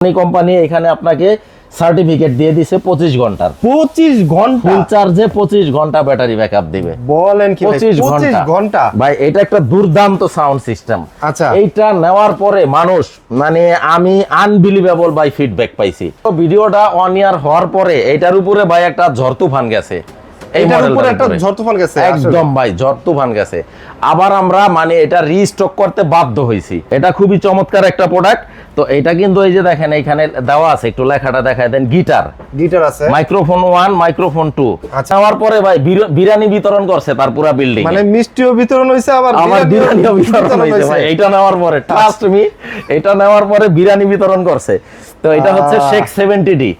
Company এখানে আপনাকে certificate দিয়ে দিছে পঁচিশ ঘণ্টার। পঁচিশ ঘণ্টা? ফুল চার্জে পঁচিশ ঘণ্টা ব্যাটারি ব্যাকআপ দিবে। বলেন কি? পঁচিশ ঘণ্টা। ভাই এটা একটা দুর্দান্ত সাউন্ড সিস্টেম আচ্ছা। এইটা নেওয়ার পরে মানুষ মানে আমি আনবিলিভেবল ভাই ফিডব্যাক পাইছি। তো ভিডিওটা অন ইয়ার হওয়ার পরে এটার উপরে ভাই একটা ঝড় তুফান গেছে। এই মডেলটার একটা ঝড় তুফান গেছে একদম ভাই ঝড় তুফান গেছে। আবার আমরা মানে এটা রিস্টক করতে বাধ্য হয়েছি এটা খুবই চমৎকার একটা প্রোডাক্ট তো এটা কিন্তু এই যে দেখেন এখানে দেওয়া আছে একটু লেখাটা দেখায় দেন গিটার গিটার আছে। মাইক্রোফোন মাইক্রোফোন আচ্ছা। পরে ভাই বিতরণ করছে তার পুরা বিল্ডিং মানে মিষ্টিও বিতরণ হয়েছে আবার বিরিয়ানি বিতরণ ভাই এটা নেওয়ার পরে ট্রাস্ট মি এটা নেওয়ার পরে বিরিয়ানি বিতরণ করছে। তো এটা হচ্ছে। শেখ সেভেন্টি ডি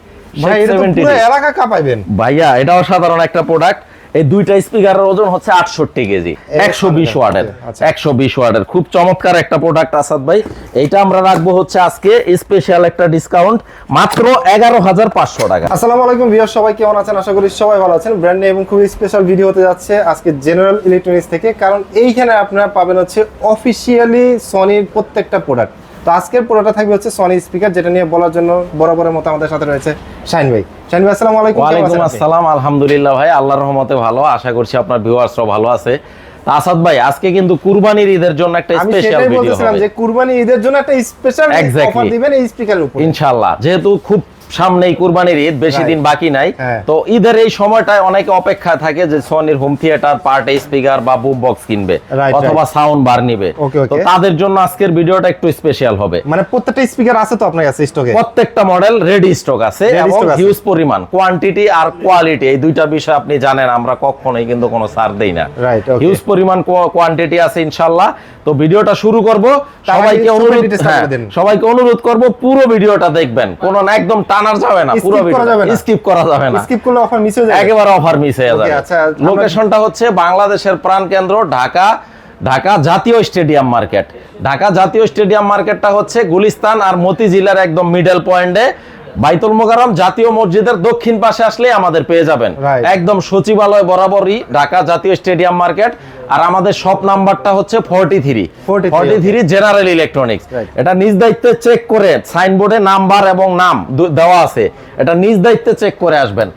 ভাইয়া এটাও সাধারণ একটা প্রোডাক্ট এই দুইটা স্পিকারের ওজন হচ্ছে আটষট্টি কেজি। একশো বিশ ওয়ার্ডের আচ্ছা। একশো বিশ ওয়ার্ডের খুব চমৎকার একটা প্রোডাক্ট আসাদ ভাই। এইটা আমরা রাখব হচ্ছে আজকে স্পেশাল একটা ডিসকাউন্ট মাত্র এগারো হাজার পাঁচশো টাকা। আসসালামু আলাইকুম ভিউয়ার সবাই কেমন আছেন? আশা করি সবাই ভালো আছেন। ব্র্যান্ড এবং খুবই স্পেশাল ভিডিও হতে যাচ্ছে আজকে জেনারেল ইলেকট্রনিক্স থেকে কারণ এইখানে আপনারা পাবেন হচ্ছে অফিসিয়ালি সনির প্রত্যেকটা প্রোডাক্ট তো আজকের পুরোটা থাকবে হচ্ছে সনি স্পিকার যেটা নিয়ে বলার জন্য বরাবরের মতো আমাদের সাথে রয়েছে শাইন ভাই। শাইন ভাই আসসালামু আলাইকুম ওয়ালাইকুম আসসালাম আলহামদুলিল্লাহ ভাই আল্লাহর রহমতে ভালো আশা করছি আপনার ভিউয়ার্সরা ভালো আছে। আসাদ ভাই আজকে কিন্তু কুরবানির ঈদের জন্য একটা স্পেশাল ভিডিও হবে। যে কুরবানির ঈদের জন্য একটা স্পেশাল অফার দিবেন এই স্পিকারের উপর। ইনশাআল্লাহ যেহেতু খুব সামনেই কুরবানির ঈদ বেশি দিন বাকি নাই। হ্যাঁ। তো ঈদের এই সময়টায় অনেকে অপেক্ষা থাকে যে সনির হোম থিয়েটার পার্টি স্পিকার বা বুম বক্স কিনবে অথবা সাউন্ড বার নিবে। তো তাদের জন্য আজকের ভিডিওটা একটু স্পেশাল হবে। মানে প্রত্যেকটা স্পিকার আছে তো আপনার কাছে স্টকে প্রত্যেকটা মডেল রেডি স্টক আছে এবং হিউজ পরিমাণ কোয়ান্টিটি আর কোয়ালিটি এই দুইটা বিষয় আপনি জানেন আমরা কখনোই কিন্তু কোনো ছাড় দেই না। হিউজ পরিমাণ কোয়ান্টিটি আছে ইনশাআল্লাহ তো ভিডিওটা শুরু করব। সবাইকে অনুরোধ হ্যাঁ। সবাইকে অনুরোধ করব পুরো ভিডিওটা দেখবেন। কোন একদম টানার যাবে না পুরো। স্কিপ করা যাবে না। স্কিপ করলে অফার মিস হয়ে যাবে। একেবারে অফার মিস হয়ে যাবে। আচ্ছা, লোকেশনটা হচ্ছে বাংলাদেশের প্রাণকেন্দ্র ঢাকা। ঢাকা জাতীয় স্টেডিয়াম মার্কেট। ঢাকা জাতীয় স্টেডিয়াম মার্কেটটা হচ্ছে গুলিস্তান আর মতিঝিলার একদম মিডল পয়েন্টে বাইতুল মোকাররম জাতীয় মসজিদের দক্ষিণ পাশে আসলে আমাদের পেয়ে যাবেন। একদম সচিবালয় বরাবরই ঢাকা জাতীয় স্টেডিয়াম মার্কেট। আর আমাদের শপ নাম্বারটা হচ্ছে forty three. Forty three general electronics. এটা নিজ দায়িত্বে চেক করে সাইনবোর্ডে নাম্বার এবং নাম দেওয়া আছে। এটা নিজ দায়িত্বে চেক করে আসবেন।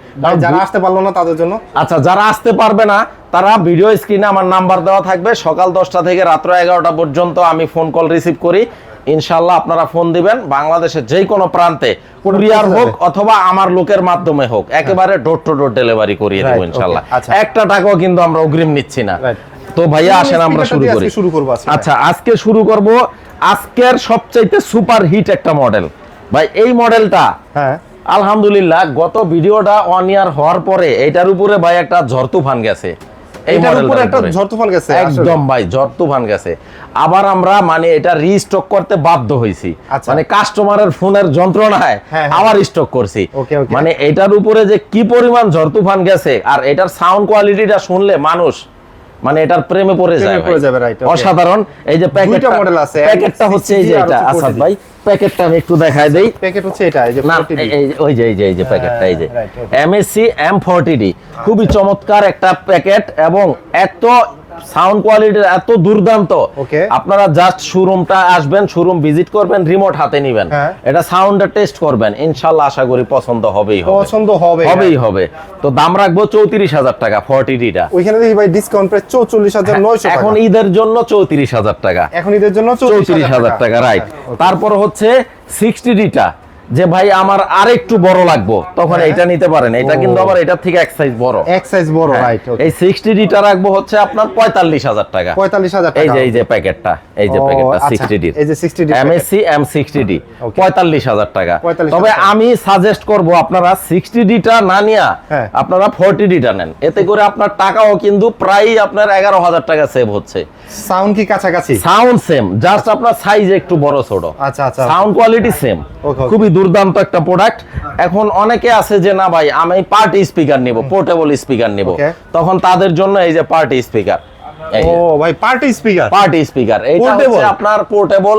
যারা আসতে পারল না তাদের জন্য। আচ্ছা যারা আসতে পারবে না তারা ভিডিও স্ক্রিনে আমার নাম্বার দেওয়া থাকবে। সকাল দশটা থেকে রাত্র এগারোটা পর্যন্ত আমি ফোন কল রিসিভ করি। ইনশাল্লাহ আপনারা ফোন দিবেন বাংলাদেশের যে কোনো প্রান্তে কুরিয়ার হোক অথবা আমার লোকের মাধ্যমে হোক একেবারে ডোর টু ডোর ডেলিভারি করিয়ে দেবো ইনশাল্লাহ আচ্ছা। একটা টাকাও কিন্তু আমরা অগ্রিম নিচ্ছি না। তো ভাইয়া আসেন আমরা শুরু করি। আজকে শুরু করব। আচ্ছা আজকে শুরু করব আজকের সবচাইতে সুপার হিট একটা মডেল। ভাই এই মডেলটা হ্যাঁ। আলহামদুলিল্লাহ গত ভিডিওটা অন ইয়ার হওয়ার পরে এটার উপরে ভাই একটা ঝড় তুফান গেছে। এটার উপরে একটা ঝড় তুফান গেছে একদম ভাই ঝড় তুফান গেছে। আবার আমরা মানে এটা রিস্টক করতে বাধ্য হয়েছি আচ্ছা। মানে কাস্টমারের ফোনের যন্ত্রণায় হ্যাঁ, হ্যাঁ। আবার স্টক করছি। Okay, okay. মানে এটার উপরে যে কি পরিমাণ ঝড় তুফান গেছে আর এটার সাউন্ড কোয়ালিটিটা শুনলে মানুষ মানে এটার প্রেমে পড়ে যায় অসাধারণ। এই যে প্যাকেটটা model আছে, প্যাকেটটা হচ্ছে এই যে এটা আসাদ ভাই। প্যাকেটটা আমি একটু দেখাই দেই। প্যাকেট হচ্ছে এটা এই যে ওই যে এই যে এই যে প্যাকেটটা এই যে. এমএসসি এম ফর্টি ডি খুবই চমৎকার একটা প্যাকেট এবং এত সাউন্ড কোয়ালিটির এত দুর্দান্ত। আপনারা জাস্ট শোরুমটা আসবেন শোরুম ভিজিট করবেন রিমোট হাতে নিবেন। হ্যাঁ। এটা সাউন্ডটা টেস্ট করবেন। ইনশাল্লাহ আশা করি পছন্দ হবেই হবে। পছন্দ হবে হবেই হবে। তো দাম রাখব চৌত্রিশ হাজার টাকা ফর্টি ডিটা ওইখানে দেখি ভাই ডিসকাউন্ট প্রায় চৌচল্লিশ হাজার নয়শো এখন ঈদের জন্য চৌত্রিশ হাজার টাকা। এখন ঈদের জন্য চৌত্রিশ হাজার টাকা। রাইট তারপর হচ্ছে সিক্সটি ডিটা যে ভাই আমার আর একটু বড় লাগবো তখন হ্যাঁ। এটা নিতে পারেন। এটা কিন্তু আবার এটার থেকে এক সাইজ বড়। এক সাইজ বড় হ্যাঁ, রাইট এই সিক্সটি ডিটা রাখব হচ্ছে আপনার পঁয়তাল্লিশ হাজার টাকা। পঁয়তাল্লিশ হাজার এই যে এই যে প্যাকেটটা এই যে প্যাকেটটা আচ্ছা, সিক্সটি ডি এই যে 60D MSC M sixty D Okay. পঁয়তাল্লিশ হাজার টাকা। তবে আমি সাজেস্ট করব আপনারা সিক্সটি ডিটা না নিয়া হ্যাঁ। আপনারা ফোরটি ডিটা নেন। এতে করে আপনার টাকাও কিন্তু প্রায় আপনার এগারো হাজার টাকা সেভ হচ্ছে। সাউন্ড কি কাছাকাছি? সাউন্ড সেম জাস্ট আপনার সাইজ একটু বড় ছোট। আচ্ছা আচ্ছা। Sound quality same. খুবই দুর্দান্ত একটা প্রোডাক্ট এখন অনেকে আছে যে না ভাই আমি পার্টি স্পিকার নিব পোর্টেবল স্পিকার নিব। তখন তাদের জন্য এই যে পার্টি স্পিকার ও যে। ভাই পার্টি স্পিকার পার্টি স্পিকার এটা হচ্ছে আপনার পোর্টেবল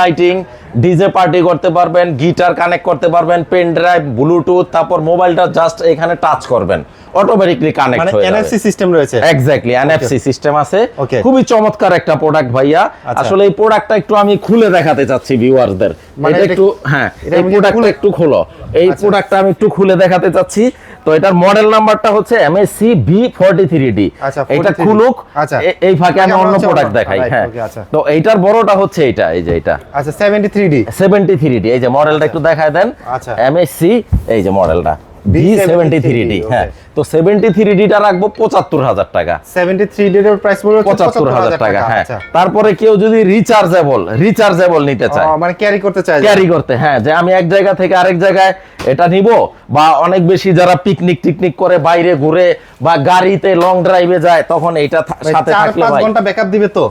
লাইটিং ডিজে পার্টি করতে পারবেন গিটার কানেক্ট করতে পারবেন পেন ড্রাইভ ব্লুটুথ তারপর মোবাইলটা জাস্ট এখানে টাচ করবেন। অটোমেটিকলি কানেক্ট হয়ে যাবে। এনএফসি সিস্টেম রয়েছে। এক্স্যাক্টলি এনএফসি সিস্টেম আছে। খুবই চমৎকার একটা প্রোডাক্ট ভাইয়া। আচ্ছা। আসলে এই প্রোডাক্টটা একটু আমি খুলে দেখাতে চাচ্ছি ভিউয়ারদের মানে একটু হ্যাঁ এই প্রোডাক্টটা একটু খোলো। এই আচ্ছা। প্রোডাক্টটা আমি একটু খুলে দেখাতে চাচ্ছি। তো এটার মডেল নাম্বারটা হচ্ছে MSC V forty three D আচ্ছা, এটা খুলুক আচ্ছা। এই ফাঁকে আমি অন্য হচ্ছে প্রোডাক্ট দেখাই হ্যাঁ। আচ্ছা। তো এইটার বড়টা হচ্ছে এটা এই যে এটা আচ্ছা 73D সেভেন্টি থ্রি ডি এই যে মডেলটা একটু দেখায় দেন। আচ্ছা। এমএসসি এই যে মডেলটা ভি সেভেন্টি থ্রি ডি হ্যাঁ। তো সেভেন্টি থ্রি ডিটা রাখব পঁচাত্তর হাজার টাকা। 73D এর প্রাইস পড়বে পঁচাত্তর হাজার টাকা হ্যাঁ। আচ্ছা। তারপরে কেউ যদি রিচার্জেবল রিচার্জেবল নিতে চায়। মানে ক্যারি করতে চাই ক্যারি করতে হ্যাঁ যে আমি এক জায়গা থেকে আরেক জায়গায় এটা নিব বা অনেক বেশি যারা পিকনিক টিকনিক করে বাইরে ঘুরে বা গাড়িতে লং ড্রাইভে যায় তখন এটা সাথে থাকলে ভাই ঘণ্টা ব্যাকআপ দিবে তো।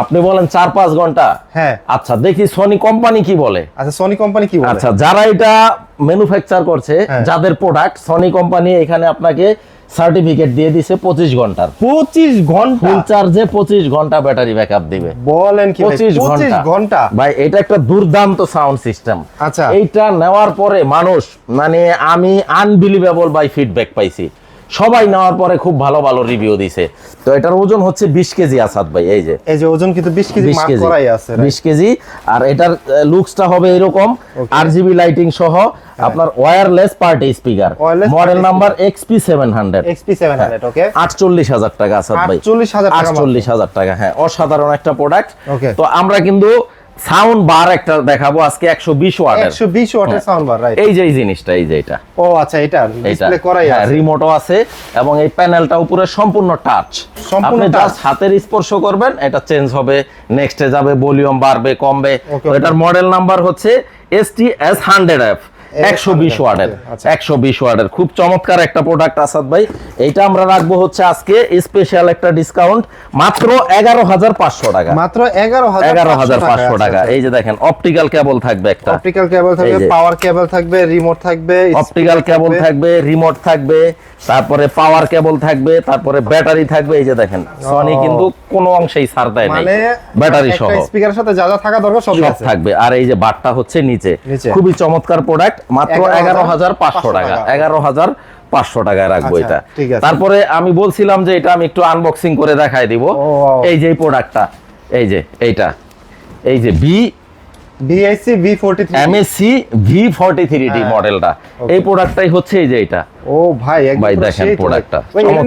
আপনি বলেন চার পাঁচ ঘণ্টা? হ্যাঁ। আচ্ছা দেখি সনি কোম্পানি কি বলে? আচ্ছা সনি কোম্পানি কি বলে? আচ্ছা যারা এটা ম্যানুফ্যাকচার করছে হ্যাঁ। যাদের প্রোডাক্ট সনি কোম্পানি এখানে আপনাকে সার্টিফিকেট দিয়ে দিছে পঁচিশ ঘণ্টার। পঁচিশ ঘণ্টা? ফুল চার্জে পঁচিশ ঘণ্টা ব্যাটারি ব্যাকআপ দিবে। বলেন কি পঁচিশ ঘণ্টা। ভাই এটা একটা দুর্দান্ত সাউন্ড সিস্টেম আচ্ছা। এইটা নেওয়ার পরে মানুষ মানে আমি আনবিলিভেবল বাই ফিডব্যাক পাইছি। সবাই নেওয়ার পরে খুব ভালো ভালো রিভিউ দিছে। তো এটার ওজন হচ্ছে বিশ কেজি আসাদ ভাই এই যে। এই যে ওজন কিন্তু বিশ কেজি বিশ কেজি আছে বিশ কেজি। আর এটার লুকসটা হবে এরকম আর জিবি লাইটিং সহ আপনার ওয়্যারলেস পার্টি স্পিকার হ্যাঁ। Model number XP seven hundred XP 700 okay আটচল্লিশ হাজার টাকা আসাদ ভাই। 48,000 হাজার। আটচল্লিশ হাজার টাকা হ্যাঁ অসাধারণ একটা প্রোডাক্ট তো আমরা কিন্তু সাউন্ড বার একটা দেখাবো আজকে একশো বিশ ওয়াটের। 120 ওয়াটের সাউন্ড বার রাইট এই যে এই জিনিসটা এই যে এটা। ও আচ্ছা এটা ডিসপ্লে করাই হ্যাঁ আছে। রিমোটও আছে এবং এই প্যানেলটা উপরে সম্পূর্ণ টাচ সম্পূর্ণ জাস্ট হাতের স্পর্শ করবেন এটা চেঞ্জ হবে নেক্সটে যাবে ভলিউম বাড়বে কমবে। তো এটার মডেল নাম্বার হচ্ছে হান্ড্রেড এফ একশো বিশ 100 ওয়ার্ডের আচ্ছা। একশো বিশ ওয়ার্ডের। খুব চমৎকার একটা প্রোডাক্ট আসাদ ভাই। এইটা আমরা রাখব হচ্ছে আজকে স্পেশাল একটা ডিসকাউন্ট মাত্র এগারো হাজার পাঁচশো টাকা। মাত্র 11500 এগারো হাজার পাঁচশো টাকা এই যে দেখেন অপটিক্যাল কেবল থাকবে একটা। অপটিক্যাল কেবল থাকবে পাওয়ার কেবল থাকবে রিমোট থাকবে অপটিক্যাল কেবল থাকবে। রিমোট থাকবে তারপরে পাওয়ার কেবল থাকবে তারপরে ব্যাটারি থাকবে। এই যে দেখেন সনি কিন্তু কোনো অংশেই ছাড় দেয় মানে ব্যাটারি সহ। স্পিকারের সাথে যা যা থাকা দরকার সব থাকবে। আর এই যে বাটটা হচ্ছে নিচে। খুবই চমৎকার প্রোডাক্ট মাত্র এগারো হাজার পাঁচশো টাকা। এগারো হাজার পাঁচশো টাকায় রাখব আচ্ছা, এটা। তারপরে আমি বলছিলাম যে এটা আমি একটু আনবক্সিং করে দেখাই দিব। এই যে প্রোডাক্টটা এই যে এইটা। এই যে B BIC V43 MSC V forty three D. মডেলটা এই প্রোডাক্টটাই হচ্ছে এই যে এটা ও ভাই ভাই দেখেন। প্রোডাক্টটা।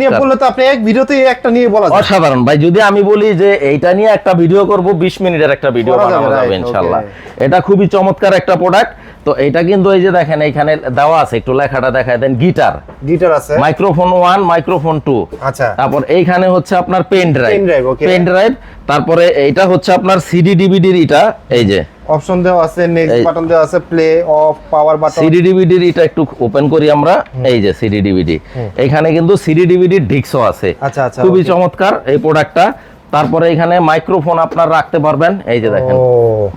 নিয়ে বললে তো আপনি এক ভিডিওতেই একটা নিয়ে বলা যায়। অসাধারণ। ভাই যদি আমি বলি যে এইটা নিয়ে একটা ভিডিও করব 20 মিনিটের একটা ভিডিও বানানো যাবে ইনশাআল্লাহ। এটা খুবই চমৎকার একটা প্রোডাক্ট তো এটা কিন্তু এই যে দেখেন এইখানে দেওয়া আছে একটু লেখাটা দেখায় দেন গিটার। গিটার আছে। মাইক্রোফোন ওয়ান মাইক্রোফোন টু আচ্ছা। তারপর এইখানে হচ্ছে আপনার pen drive Pen drive, okay. Pen drive তারপরে এইটা হচ্ছে আপনার সিডি ডিভিডির এটা এই যে। অপশন দেওয়া আছে নেক্সট বাটন দেওয়া আছে play off power button CD ডিভিডির এটা একটু ওপেন করি আমরা এই যে। সিডি ডিভিডি এখানে কিন্তু সিডি ডিভিডির ডিস্কও আছে। আচ্ছা, আচ্ছা, খুবই চমৎকার এই প্রোডাক্টটা। তারপরে এখানে মাইক্রোফোন আপনার রাখতে পারবেন। এই যে দেখেন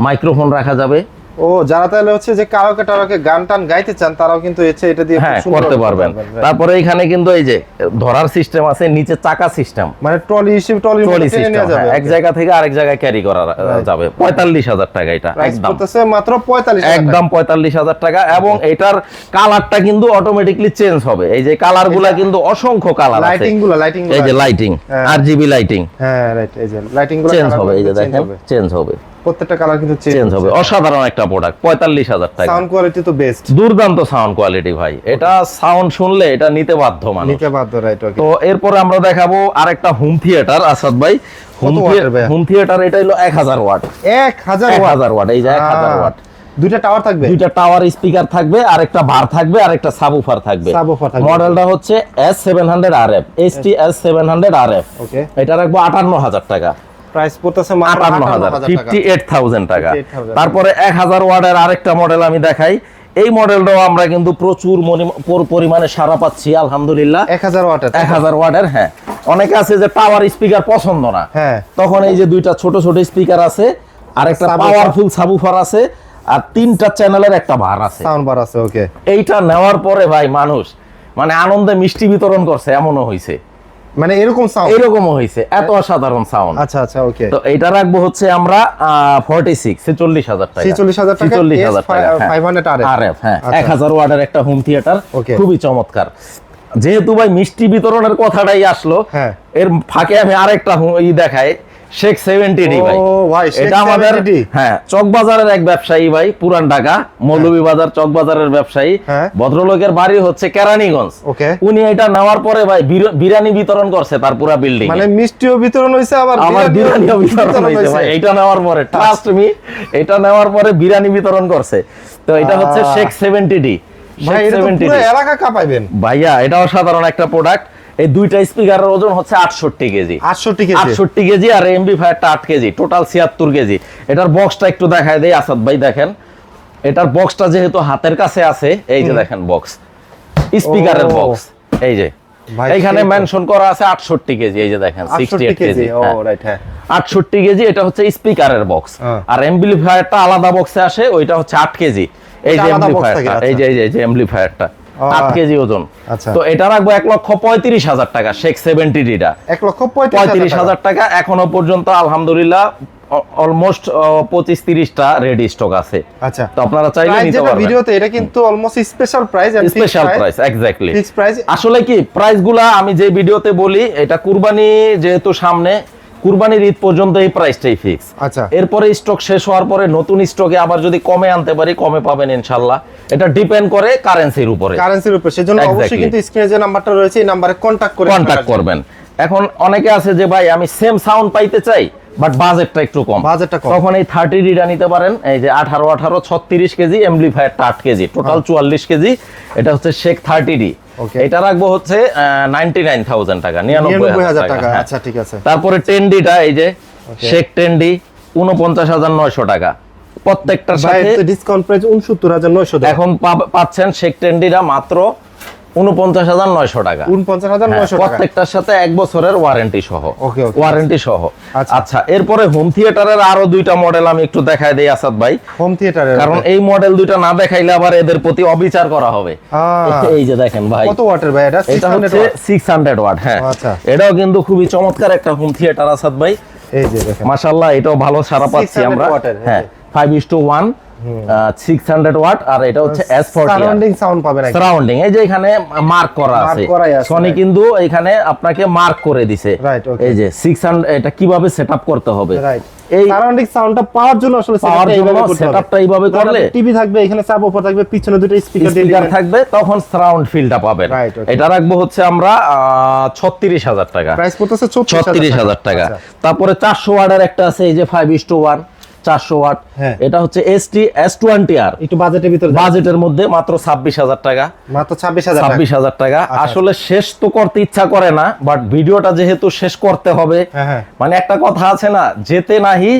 মাইক্রোফোন রাখা যাবে। ও যারা তাহলে হচ্ছে যে কারাওকে টারাওকে গান টান গাইতে চান তারাও কিন্তু এসে এটা দিয়ে হ্যাঁ করতে পারবেন। তারপরে এখানে কিন্তু এই যে ধরার সিস্টেম আছে নিচে চাকা সিস্টেম মানে ট্রলি হিসেবে ট্রলি ট্রলি সিস্টেম এক জায়গা থেকে আরেক জায়গায় ক্যারি করা যাবে। পঁয়তাল্লিশ হাজার টাকা এটা একদম। মাত্র 45 একদম পঁয়তাল্লিশ হাজার টাকা এবং এটার কালারটা কিন্তু অটোমেটিকলি চেঞ্জ হবে। এই যে কালারগুলা কিন্তু অসংখ্য কালার আছে। লাইটিংগুলো লাইটিং এই যে লাইটিং হ্যাঁ। আর জিবি লাইটিং হ্যাঁ রাইট এই যে লাইটিংগুলো চেঞ্জ হবে এই যে দেখেন। চেঞ্জ হবে। প্রত্যেকটা কালার কিন্তু চেঞ্জ হবে। অসাধারণ একটা প্রোডাক্ট পঁয়তাল্লিশ হাজার টাকা। সাউন্ড কোয়ালিটি তো বেস্ট দুর্দান্ত সাউন্ড কোয়ালিটি ভাই। এটা সাউন্ড শুনলে এটা নিতে বাধ্য মানুষ। নিতে বাধ্য রাইট তো এরপরে আমরা দেখাবো আরেকটা হোম থিয়েটার আসাদ ভাই। হোম থিয়েটার এটা হলো এক হাজার ওয়াট 1000 এক ওয়াট হাজার ওয়াট এই যে এক হাজার ওয়াট দুইটা টাওয়ার থাকবে? দুইটা টাওয়ার স্পিকার থাকবে আর একটা বার থাকবে আর একটা সাবউফার থাকবে। Subwoofer থাকবে। মডেলটা হচ্ছে S seven hundred R F S T S seven hundred R F okay এটা রাখব আটান্ন হাজার টাকা। প্রাইস পড়তেছে মাত্র আটান্ন হাজার। 58,000 টাকা। তারপরে এক হাজার আরেকটা মডেল আমি দেখাই। এই মডেলটাও আমরা কিন্তু প্রচুর পরিমাণে সারা পাচ্ছি আলহামদুলিল্লাহ। 1000 ওয়াটের এক হাজার হ্যাঁ। অনেকে আছে যে টাওয়ার স্পিকার পছন্দ না। হ্যাঁ। তখন এই যে দুইটা ছোট ছোট স্পিকার আছে আর একটা পাওয়ারফুল সাবুফার আছে আর তিনটা চ্যানেলের একটা ভার আছে। সাউন্ড বার আছে ওকে এইটা নেওয়ার পরে ভাই মানুষ মানে আনন্দে মিষ্টি বিতরণ করছে এমনও হয়েছে মানে এরকম সাউন্ড এরকমও হয়েছে এত অসাধারণ সাউন্ড আচ্ছা আচ্ছা ওকে তো এটা রাখব হচ্ছে আমরা ফর্টি সিক্স ছেচল্লিশ হাজার টাকা 46,000 টাকা, ছেচল্লিশ হাজার S টাকা হ্যাঁ। 500 আরএফ আরএফ হ্যাঁ আচ্ছা। এক হাজার ওয়ার্ডের একটা হোম থিয়েটার. খুবই চমৎকার যেহেতু ভাই মিষ্টি বিতরণের কথাটাই আসলো হ্যাঁ। এর ফাঁকে আমি আরেকটা ই দেখাই শেখ সেভেন্টি ডি ভাই। ও ভাই, এটা আমাদের হ্যাঁ চকবাজারের এক ব্যবসায়ী ভাই পুরান ঢাকা মৌলভীবাজার চকবাজারের ব্যবসায়ী। হ্যাঁ। ভদ্রলোকের বাড়ি হচ্ছে কেরানীগঞ্জ। উনি এটা নেওয়ার পরে ভাই বিতরণ করছে তার পুরা বিল্ডিং মানে মিষ্টিও বিতরণ হয়েছে আবার আমার বিরিয়ানিও বিতরণ ভাই এটা নেওয়ার পরে ট্রাস্ট মি এটা নেওয়ার পরে বিরিয়ানি বিতরণ করছে। তো এটা হচ্ছে শেখ সেভেন্টি ডি ভাইয়া এটা অসাধারণ একটা প্রোডাক্ট এই দুইটা স্পিকারের ওজন হচ্ছে আটষট্টি কেজি। 68 K G. আটষট্টি কেজি আর এমবি ফায়ারটা আট কেজি। টোটাল ছিয়াত্তর কেজি। এটার বক্সটা একটু দেখায় দেই আসাদ ভাই দেখেন। এটার বক্সটা যেহেতু হাতের কাছে আছে এই যে দেখেন বক্স স্পিকারের বক্স এই যে। এইখানে মেনশন করা আছে আটষট্টি কেজি এই যে দেখেন সিক্সটি 68 কেজি। ও হ্যাঁ। রাইট হ্যাঁ। আটষট্টি কেজি এটা হচ্ছে স্পিকারের বক্স। আর এমপ্লিফায়ারটা আলাদা বক্সে আসে ওইটা হচ্ছে আট কেজি। এই যে এমপ্লিফায়ারটা আচ্ছা। এই যে এই যে আহ। আট কেজি ওজন। আচ্ছা। তো এটা রাখব এক লক্ষ পঁয়ত্রিশ হাজার টাকা শেখ এক লক্ষ পঁয়ত্রিশ হাজার টাকা। এখনও পর্যন্ত আলহামদুলিল্লাহ অলমোস্ট পঁচিশ তিরিশটা রেডি স্টক আছে। আচ্ছা। তো আপনারা চাইলে নিতে পারবেন। ভিডিওতে এটা কিন্তু almost special price special price exactly price আসলে কি প্রাইসগুলা আমি যে ভিডিওতে বলি এটা কুরবানি যেহেতু সামনে কুরবানির ঈদ পর্যন্ত এই প্রাইসটাই ফিক্স আচ্ছা। এরপরে স্টক শেষ হওয়ার পরে নতুন স্টকে আবার যদি কমে আনতে পারি কমে পাবেন ইনশাল্লাহ এটা ডিপেন্ড করে কারেন্সির উপরে। কারেন্সির উপরে। সেজন্য অবশ্যই কিন্তু স্ক্রিনে যে নাম্বারটা রয়েছে এই নাম্বারে কন্টাক্ট করে কন্ট্যাক্ট করবেন। এখন অনেকে আছে যে ভাই আমি সেম সাউন্ড পাইতে চাই বাট বাজেটটা একটু কম। বাজেটটা কম। তখন এই থার্টি ডিটা নিতে পারেন। এই যে আঠারো আঠারো ছত্রিশ কেজি এমপ্লিফায়ারটা আট কেজি। টোটাল চুয়াল্লিশ কেজি। এটা হচ্ছে শেখ থার্টি ডি Okay. এটা রাখব হচ্ছে নাইনটি নাইন থাউজেন্ড টাকা নিরানব্বই নিরানব্বই হাজার হাজার টাকা টাকা হ্যাঁ। আচ্ছা ঠিক আছে। তারপরে টেন্ডিটা এই যে শেখ টেন্ডি উনপঞ্চাশ হাজার নয়শো টাকা। প্রত্যেকটার সাথে ডিসকাউন্ট প্রাইস উনসত্তর হাজার নয়শো এখন পাচ্ছেন শেখ টেন্ডিরা মাত্র উনপঞ্চাশ হাজার নয়শো টাকা। উনপঞ্চাশ হাজার হ্যাঁ, নয়শো প্রত্যেকটার সাথে এক বছরের ওয়ারেন্টি সহ. ওয়ারেন্টি সহ। আচ্ছা। আচ্ছা এরপরে হোম থিয়েটারের আরও দুইটা মডেল আমি একটু দেখায় দেই আসাদ ভাই। হোম থিয়েটারের কারণ এই মডেল দুইটা না দেখাইলে আবার এদের প্রতি অবিচার করা হবে। এই যে দেখেন ভাই। কত ওয়াটের ভাই? এটা এটা হচ্ছে watt? সিক্স হান্ড্রেড ওয়াট হ্যাঁ। আচ্ছা। এটাও কিন্তু খুবই চমৎকার একটা হোম থিয়েটার আসাদ ভাই। এই যে দেখেন। মাশাল্লাহ এটাও ভালো সারা পাচ্ছি আমরা। হ্যাঁ five is to one six hundred watt আর এটা হচ্ছে এস সারাউন্ডিং সাউন্ড পাবেন সারাউন্ডিং এই যে এখানে মার্ক করা আছে। সনি কিন্তু এখানে আপনাকে মার্ক করে দিছে। এই যে 600 এটা কীভাবে সেটআপ করতে হবে? এই সারাউন্ডিং সাউন্ডটা পাওয়ার জন্য আসলে পাওয়ার জন্য সেটআপটা এইভাবে করলে টিভি থাকবে এখানে অফার থাকবে পিছনে দুটো স্পিকার স্পিকার থাকবে তখন সারাউন্ড ফিলটা পাবেন। এটা রাখব হচ্ছে আমরা ছত্রিশ হাজার টাকা। প্রাইস পড়তেছে ছত্রিশ হাজার টাকা। আচ্ছা। তারপরে চারশো ওয়াটের একটা আছে এই যে ফাইভ ইস টু ওয়ান চারশো ওয়াট। হ্যাঁ। এটা হচ্ছে এস টি এস টোয়েন্টি আর একটু বাজেটের ভিতরে বাজেটের মধ্যে মাত্র ছাব্বিশ হাজার টাকা। মাত্র ছাব্বিশ হাজার ছাব্বিশ হাজার টাকা। আচ্ছা। আসলে শেষ তো করতে ইচ্ছা করে না বাট ভিডিওটা যেহেতু শেষ করতে হবে হ্যাঁ, হ্যাঁ। মানে একটা কথা আছে না যেতে নাহি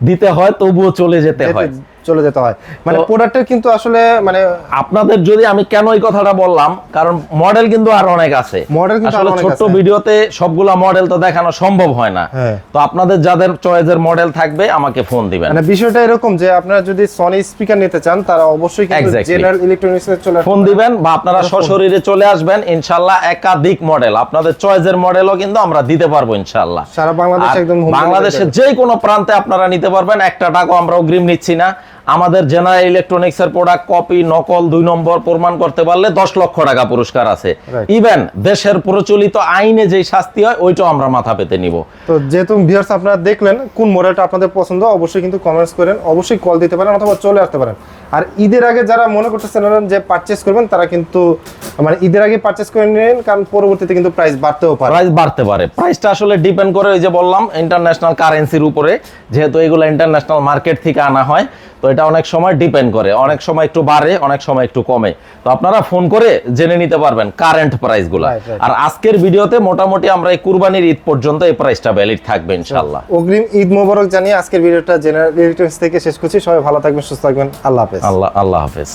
দিতে হয় তবুও চলে যেতে- হয়। চলে যেতে হয়। মানে প্রোডাক্টের কিন্তু আসলে মানে আপনাদের যদি আমি কেন এই কথাটা বললাম কারণ মডেল কিন্তু আর অনেক আছে। Model কিন্তু আসলে আছে। ভিডিওতে সবগুলা মডেল তো দেখানো সম্ভব হয় না। হ্যাঁ। তো আপনাদের যাদের চয়েসের মডেল থাকবে আমাকে ফোন দিবেন। মানে বিষয়টা এরকম যে আপনারা যদি সনি স্পিকার নিতে চান তারা অবশ্যই কিন্তু জেনারেল ইলেকট্রনিক্স চলে ফোন দিবেন বা আপনারা সশরীরে চলে আসবেন ইনশাল্লাহ একাধিক মডেল আপনাদের চয়েসের মডেলও কিন্তু আমরা দিতে পারব ইনশাল্লাহ। সারা বাংলাদেশে একদম বাংলাদেশের যে কোনো প্রান্তে আপনারা নিতে পারবেন একটা টাকা আমরা অগ্রিম নিচ্ছি না। আমাদের জেনারেল ইলেকট্রনিক্স এর প্রোডাক্ট কপি নকল দুই নম্বর প্রমাণ করতে পারলে দশ লক্ষ টাকা পুরস্কার আছে। ইভেন দেশের প্রচলিত আইনে যেই শাস্তি হয় ওইটাও আমরা মাথা পেতে নিব। তো যেহেতু ভিউয়ার্স আপনারা দেখলেন কোন মডেলটা আপনাদের পছন্দ অবশ্যই কিন্তু কমেন্টস করেন অবশ্যই কল দিতে পারেন অথবা চলে আসতে পারেন। আর ঈদের আগে যারা মনে করতেছেন যে পারচেস করবেন তারা কিন্তু মানে ঈদের আগে পারচেস করে নিন কারণ পরবর্তীতে কিন্তু প্রাইস বাড়তেও পারে। প্রাইস বাড়তে পারে। প্রাইসটা আসলে ডিপেন্ড করে ওই যে বললাম ইন্টারন্যাশনাল কারেন্সির উপরে যেহেতু এগুলো ইন্টারন্যাশনাল মার্কেট থেকে আনা হয় তো এটা অনেক সময় ডিপেন্ড করে অনেক সময় একটু বাড়ে অনেক সময় একটু কমে। তো আপনারা ফোন করে জেনে নিতে পারবেন কারেন্ট প্রাইসগুলো. আর আজকের ভিডিওতে মোটামুটি আমরা এই কুরবানির ঈদ পর্যন্ত এই প্রাইসটা ভ্যালিড থাকবে ইনশাআল্লাহ। অগ্রিম ঈদ মোবারক জানিয়ে আজকের ভিডিওটা জেনারেল ইলেকট্রনিক্স থেকে শেষ করছি। সবাই ভালো থাকবেন সুস্থ থাকবেন। আল্লাহ হাফেজ। আল্লাহ আল্লাহ হাফেজ।